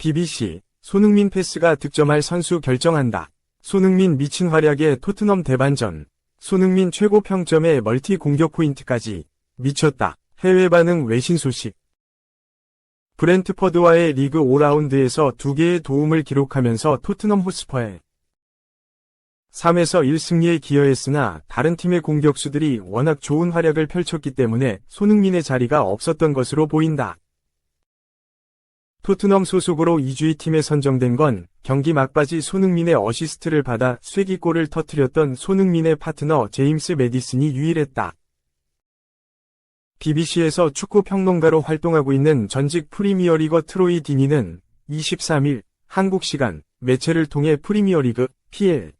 BBC 손흥민 패스가 득점할 선수 결정한다. 손흥민 미친 활약에 토트넘 대반전. 손흥민 최고 평점에 멀티 공격 포인트까지 미쳤다. 해외 반응 외신 소식. 브렌트퍼드와의 리그 5라운드에서 두 개의 도움을 기록하면서 토트넘 호스퍼에 3에서 1승리에 기여했으나 다른 팀의 공격수들이 워낙 좋은 활약을 펼쳤기 때문에 손흥민의 자리가 없었던 것으로 보인다. 토트넘 소속으로 2주의 팀에 선정된 건 경기 막바지 손흥민의 어시스트를 받아 쐐기골을 터뜨렸던 손흥민의 파트너 제임스 메디슨이 유일했다. BBC에서 축구 평론가로 활동하고 있는 전직 프리미어리거 트로이 디니는 23일 한국 시간 매체를 통해 프리미어리그 PL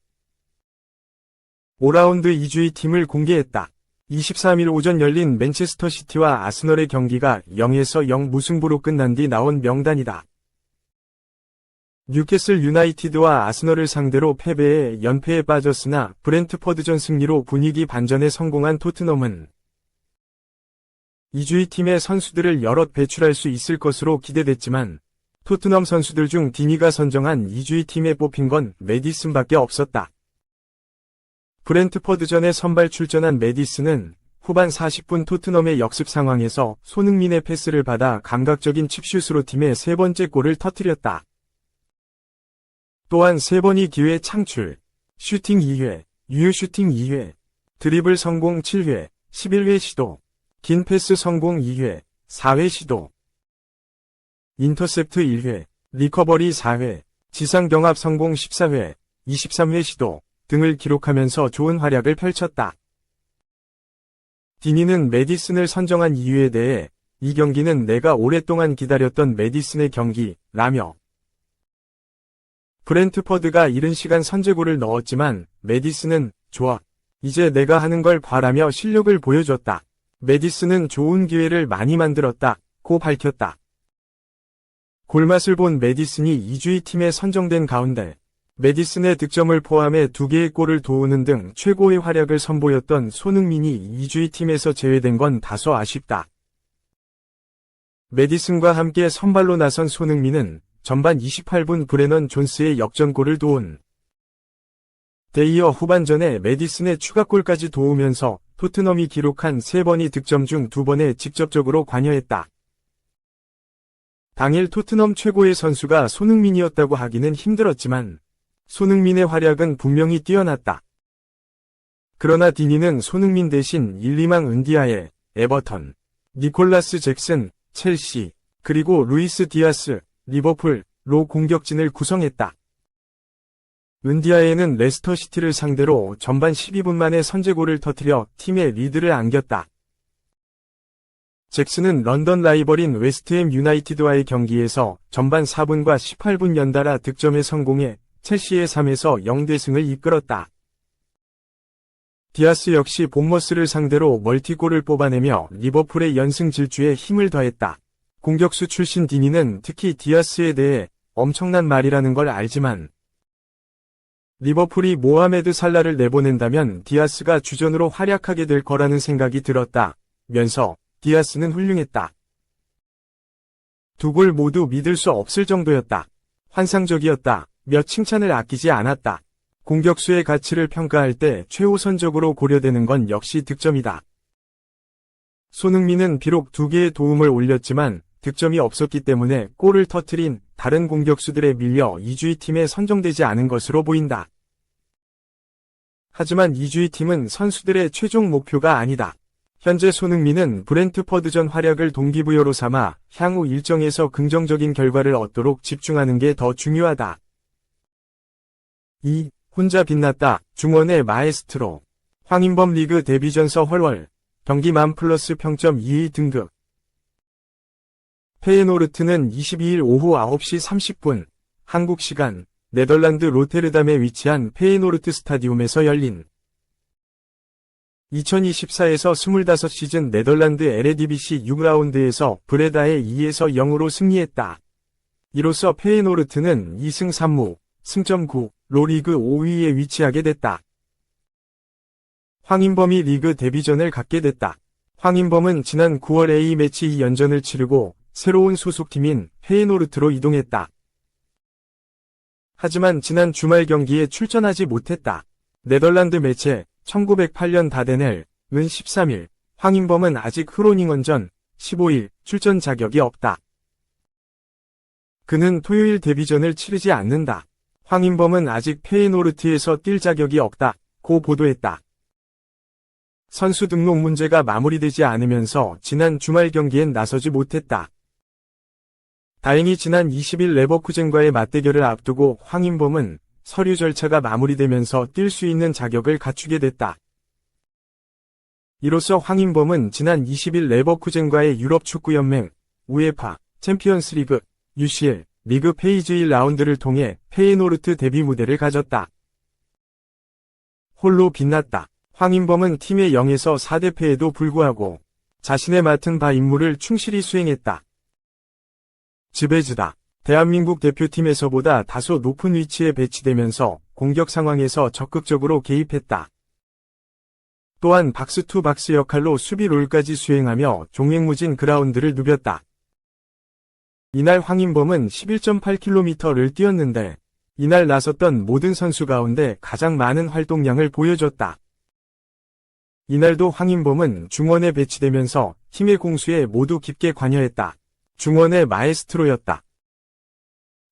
5라운드 2주의 팀을 공개했다. 23일 오전 열린 맨체스터 시티와 아스널의 경기가 0에서 0 무승부로 끝난 뒤 나온 명단이다. 뉴캐슬 유나이티드와 아스널을 상대로 패배에 연패에 빠졌으나 브렌트퍼드전 승리로 분위기 반전에 성공한 토트넘은 2주의 팀의 선수들을 여럿 배출할 수 있을 것으로 기대됐지만 토트넘 선수들 중 디니가 선정한 2주의 팀에 뽑힌 건 메디슨밖에 없었다. 브렌트퍼드전에 선발 출전한 메디슨은 후반 40분 토트넘의 역습 상황에서 손흥민의 패스를 받아 감각적인 칩슛으로 팀의 세 번째 골을 터뜨렸다. 또한 세 번의 기회 창출, 슈팅 2회, 유효 슈팅 2회, 드리블 성공 7회, 11회 시도, 긴 패스 성공 2회, 4회 시도, 인터셉트 1회, 리커버리 4회, 지상 경합 성공 14회, 23회 시도 등을 기록하면서 좋은 활약을 펼쳤다. 디니는 메디슨을 선정한 이유에 대해 이 경기는 내가 오랫동안 기다렸던 메디슨의 경기라며 브렌트퍼드가 이른 시간 선제골을 넣었지만 메디슨은 좋아. 이제 내가 하는 걸 봐라며 실력을 보여줬다. 메디슨은 좋은 기회를 많이 만들었다. 고 밝혔다. 골맛을 본 메디슨이 2주의 팀에 선정된 가운데 메디슨의 득점을 포함해 두 개의 골을 도우는 등 최고의 활약을 선보였던 손흥민이 2주의 팀에서 제외된 건 다소 아쉽다. 메디슨과 함께 선발로 나선 손흥민은 전반 28분 브레넌 존스의 역전골을 도운 데이어 후반전에 메디슨의 추가골까지 도우면서 토트넘이 기록한 3번의 득점 중 2번에 직접적으로 관여했다. 당일 토트넘 최고의 선수가 손흥민이었다고 하기는 힘들었지만 손흥민의 활약은 분명히 뛰어났다. 그러나 디니는 손흥민 대신 1, 2망 은디아에 에버턴, 니콜라스 잭슨, 첼시, 그리고 루이스 디아스, 리버풀로 공격진을 구성했다. 은디아에는 레스터시티를 상대로 전반 12분 만에 선제골을 터뜨려 팀의 리드를 안겼다. 잭슨은 런던 라이벌인 웨스트햄 유나이티드와의 경기에서 전반 4분과 18분 연달아 득점에 성공해 첼시의 3에서 0대승을 이끌었다. 디아스 역시 본머스를 상대로 멀티골을 뽑아내며 리버풀의 연승 질주에 힘을 더했다. 공격수 출신 디니는 특히 디아스에 대해 엄청난 말이라는 걸 알지만 리버풀이 모하메드 살라를 내보낸다면 디아스가 주전으로 활약하게 될 거라는 생각이 들었다. 면서 디아스는 훌륭했다. 두 골 모두 믿을 수 없을 정도였다. 환상적이었다. 몇 칭찬을 아끼지 않았다. 공격수의 가치를 평가할 때 최우선적으로 고려되는 건 역시 득점이다. 손흥민은 비록 두 개의 도움을 올렸지만 득점이 없었기 때문에 골을 터트린 다른 공격수들에 밀려 2주의 팀에 선정되지 않은 것으로 보인다. 하지만 2주의 팀은 선수들의 최종 목표가 아니다. 현재 손흥민은 브렌트퍼드전 활약을 동기부여로 삼아 향후 일정에서 긍정적인 결과를 얻도록 집중하는 게 더 중요하다. 2. 혼자 빛났다. 중원의 마에스트로. 황인범 리그 데뷔전서 헐월. 경기 만 플러스 평점 2위 등급. 페이노르트는 22일 오후 9시 30분 한국 시간 네덜란드 로테르담에 위치한 페이노르트 스타디움에서 열린 2024에서 25시즌 네덜란드 LADBC 6라운드에서 브레다에 2에서 0으로 승리했다. 이로써 페이노르트는 2승 3무, 승점 9, 로 리그 5위에 위치하게 됐다. 황인범이 리그 데뷔전을 갖게 됐다. 황인범은 지난 9월 A매치 2연전을 치르고 새로운 소속팀인 페이노르트로 이동했다. 하지만 지난 주말 경기에 출전하지 못했다. 네덜란드 매체 1908년 다데넬은 13일, 황인범은 아직 흐로닝원전 15일 출전 자격이 없다. 그는 토요일 데뷔전을 치르지 않는다. 황인범은 아직 페이노르트에서 뛸 자격이 없다. 고 보도했다. 선수 등록 문제가 마무리되지 않으면서 지난 주말 경기엔 나서지 못했다. 다행히 지난 20일 레버쿠젠과의 맞대결을 앞두고 황인범은 서류 절차가 마무리되면서 뛸 수 있는 자격을 갖추게 됐다. 이로써 황인범은 지난 20일 레버쿠젠과의 유럽축구연맹, 우에파, 챔피언스리그, UCL, 리그 페이지 1라운드를 통해 페이노르트 데뷔 무대를 가졌다. 홀로 빛났다. 황인범은 팀의 0에서 4대패에도 불구하고 자신의 맡은 바 임무를 충실히 수행했다. 지베즈다. 대한민국 대표팀에서보다 다소 높은 위치에 배치되면서 공격 상황에서 적극적으로 개입했다. 또한 박스 투 박스 역할로 수비 롤까지 수행하며 종횡무진 그라운드를 누볐다. 이날 황인범은 11.8km를 뛰었는데 이날 나섰던 모든 선수 가운데 가장 많은 활동량을 보여줬다. 이날도 황인범은 중원에 배치되면서 팀의 공수에 모두 깊게 관여했다. 중원의 마에스트로였다.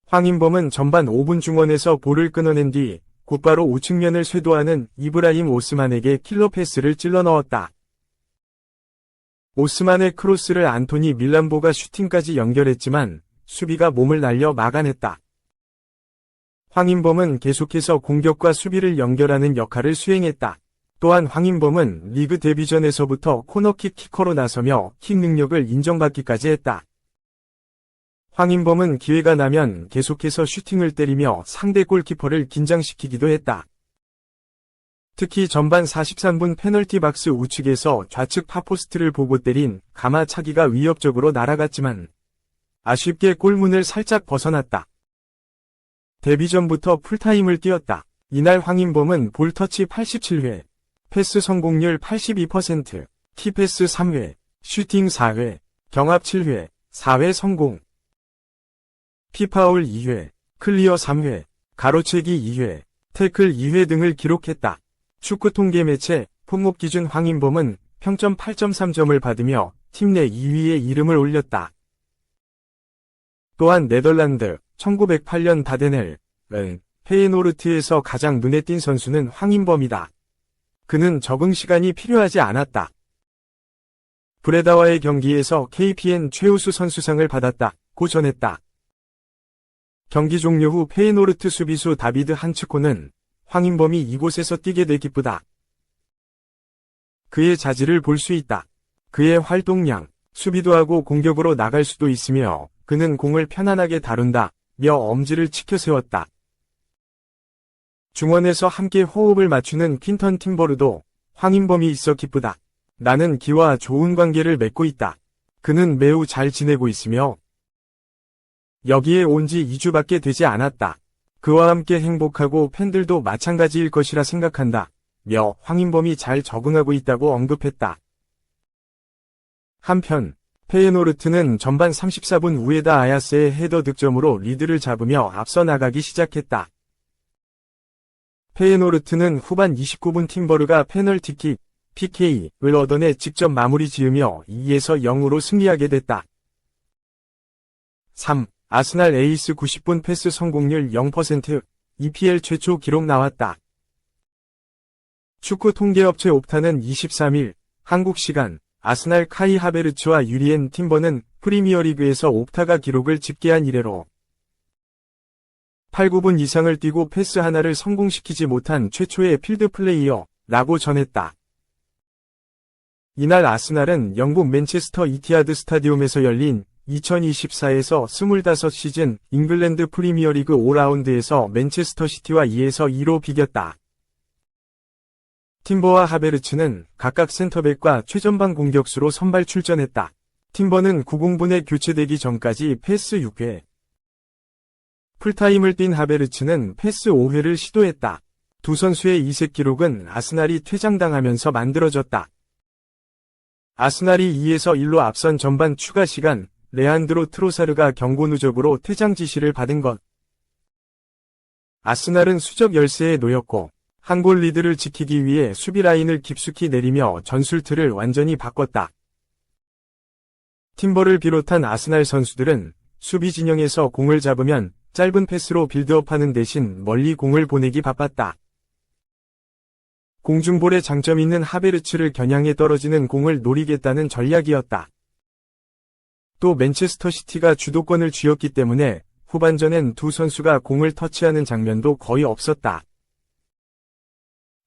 황인범은 전반 5분 중원에서 볼을 끊어낸 뒤 곧바로 우측면을 쇄도하는 이브라임 오스만에게 킬러 패스를 찔러 넣었다. 오스만의 크로스를 안토니 밀란보가 슈팅까지 연결했지만 수비가 몸을 날려 막아냈다. 황인범은 계속해서 공격과 수비를 연결하는 역할을 수행했다. 또한 황인범은 리그 데뷔전에서부터 코너킥 키커로 나서며 킥 능력을 인정받기까지 했다. 황인범은 기회가 나면 계속해서 슈팅을 때리며 상대 골키퍼를 긴장시키기도 했다. 특히 전반 43분 페널티 박스 우측에서 좌측 파포스트를 보고 때린 가마차기가 위협적으로 날아갔지만 아쉽게 골문을 살짝 벗어났다. 데뷔 전부터 풀타임을 뛰었다. 이날 황인범은 볼터치 87회, 패스 성공률 82%, 키패스 3회, 슈팅 4회, 경합 7회, 4회 성공. 피파울 2회, 클리어 3회, 가로채기 2회, 태클 2회 등을 기록했다. 축구 통계 매체 품목 기준 황인범은 평점 8.3점을 받으며 팀 내 2위에 이름을 올렸다. 또한 네덜란드 1908년 다데넬은 페이노르트에서 가장 눈에 띈 선수는 황인범이다. 그는 적응 시간이 필요하지 않았다. 브레다와의 경기에서 KPN 최우수 선수상을 받았다 고 전했다. 경기 종료 후 페이노르트 수비수 다비드 한츠코는 황인범이 이곳에서 뛰게 돼 기쁘다. 그의 자질을 볼 수 있다. 그의 활동량, 수비도 하고 공격으로 나갈 수도 있으며 그는 공을 편안하게 다룬다. 며 엄지를 치켜 세웠다. 중원에서 함께 호흡을 맞추는 퀸턴 팀버르도 황인범이 있어 기쁘다. 나는 기와 좋은 관계를 맺고 있다. 그는 매우 잘 지내고 있으며 여기에 온 지 2주밖에 되지 않았다. 그와 함께 행복하고 팬들도 마찬가지일 것이라 생각한다. 며 황인범이 잘 적응하고 있다고 언급했다. 한편 페예노르트는 전반 34분 우에다 아야스의 헤더 득점으로 리드를 잡으며 앞서 나가기 시작했다. 페예노르트는 후반 29분 팀버르가 페널티킥 PK를 얻어내 직접 마무리 지으며 2에서 0으로 승리하게 됐다. 3. 아스날 에이스 90분 패스 성공률 0% EPL 최초 기록 나왔다. 축구 통계업체 옵타는 23일 한국 시간 아스날 카이 하베르츠와 유리엔 팀버는 프리미어리그에서 옵타가 기록을 집계한 이래로 8, 9분 이상을 뛰고 패스 하나를 성공시키지 못한 최초의 필드 플레이어라고 전했다. 이날 아스날은 영국 맨체스터 이티하드 스타디움에서 열린 2024에서 25시즌 잉글랜드 프리미어리그 5라운드에서 맨체스터 시티와 2에서 2로 비겼다. 팀버와 하베르츠는 각각 센터백과 최전방 공격수로 선발 출전했다. 팀버는 90분에 교체되기 전까지 패스 6회. 풀타임을 뛴 하베르츠는 패스 5회를 시도했다. 두 선수의 이색 기록은 아스날이 퇴장당하면서 만들어졌다. 아스날이 2에서 1로 앞선 전반 추가 시간 레안드로 트로사르가 경고 누적으로 퇴장 지시를 받은 것. 아스날은 수적 열세에 놓였고 한 골 리드를 지키기 위해 수비 라인을 깊숙이 내리며 전술틀을 완전히 바꿨다. 팀버를 비롯한 아스날 선수들은 수비 진영에서 공을 잡으면 짧은 패스로 빌드업하는 대신 멀리 공을 보내기 바빴다. 공중볼에 장점 있는 하베르츠를 겨냥해 떨어지는 공을 노리겠다는 전략이었다. 또 맨체스터 시티가 주도권을 쥐었기 때문에 후반전엔 두 선수가 공을 터치하는 장면도 거의 없었다.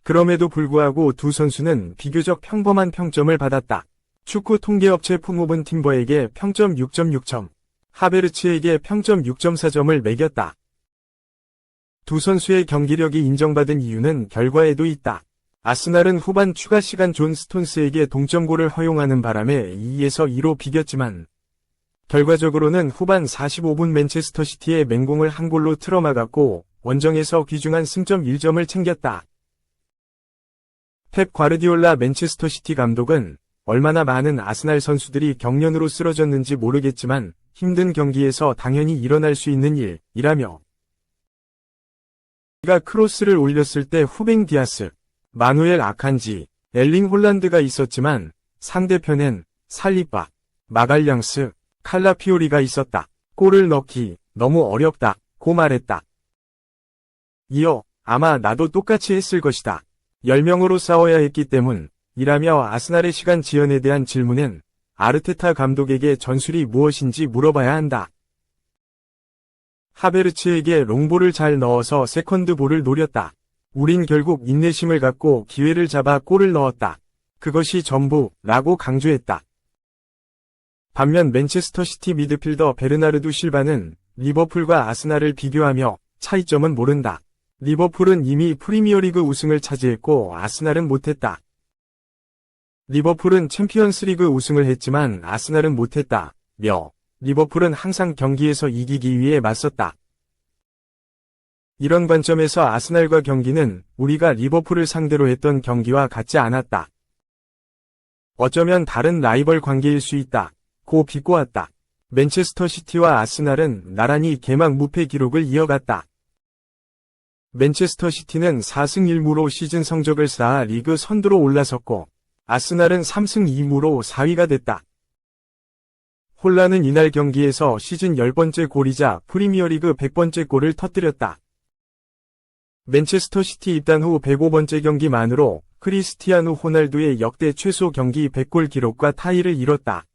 그럼에도 불구하고 두 선수는 비교적 평범한 평점을 받았다. 축구 통계업체 푸모븐 팀버에게 평점 6.6점, 하베르츠에게 평점 6.4점을 매겼다. 두 선수의 경기력이 인정받은 이유는 결과에도 있다. 아스날은 후반 추가 시간 존 스톤스에게 동점골을 허용하는 바람에 2에서 2로 비겼지만 결과적으로는 후반 45분 맨체스터 시티의 맹공을 한 골로 틀어막았고 원정에서 귀중한 승점 1점을 챙겼다. 펩 과르디올라 맨체스터 시티 감독은 얼마나 많은 아스날 선수들이 경련으로 쓰러졌는지 모르겠지만 힘든 경기에서 당연히 일어날 수 있는 일이라며 가 크로스를 올렸을 때 후뱅 디아스, 마누엘 아칸지, 엘링 홀란드가 있었지만 상대편엔 살리바, 마갈량스, 칼라피오리가 있었다. 골을 넣기 너무 어렵다. 고 말했다. 이어 아마 나도 똑같이 했을 것이다. 10명으로 싸워야 했기 때문 이라며 아스날의 시간 지연에 대한 질문엔 아르테타 감독에게 전술이 무엇인지 물어봐야 한다. 하베르츠에게 롱볼을 잘 넣어서 세컨드 볼을 노렸다. 우린 결국 인내심을 갖고 기회를 잡아 골을 넣었다. 그것이 전부 라고 강조했다. 반면 맨체스터 시티 미드필더 베르나르두 실바는 리버풀과 아스날을 비교하며 차이점은 모른다. 리버풀은 이미 프리미어리그 우승을 차지했고 아스날은 못했다. 리버풀은 챔피언스리그 우승을 했지만 아스날은 못했다. 며 리버풀은 항상 경기에서 이기기 위해 맞섰다. 이런 관점에서 아스날과 경기는 우리가 리버풀을 상대로 했던 경기와 같지 않았다. 어쩌면 다른 라이벌 관계일 수 있다. 고 비꼬았다. 맨체스터 시티와 아스날은 나란히 개막 무패 기록을 이어갔다. 맨체스터 시티는 4승 1무로 시즌 성적을 쌓아 리그 선두로 올라섰고 아스날은 3승 2무로 4위가 됐다. 홀라는 이날 경기에서 시즌 10번째 골이자 프리미어리그 100번째 골을 터뜨렸다. 맨체스터 시티 입단 후 105번째 경기만으로 크리스티아누 호날두의 역대 최소 경기 100골 기록과 타이를 이뤘다.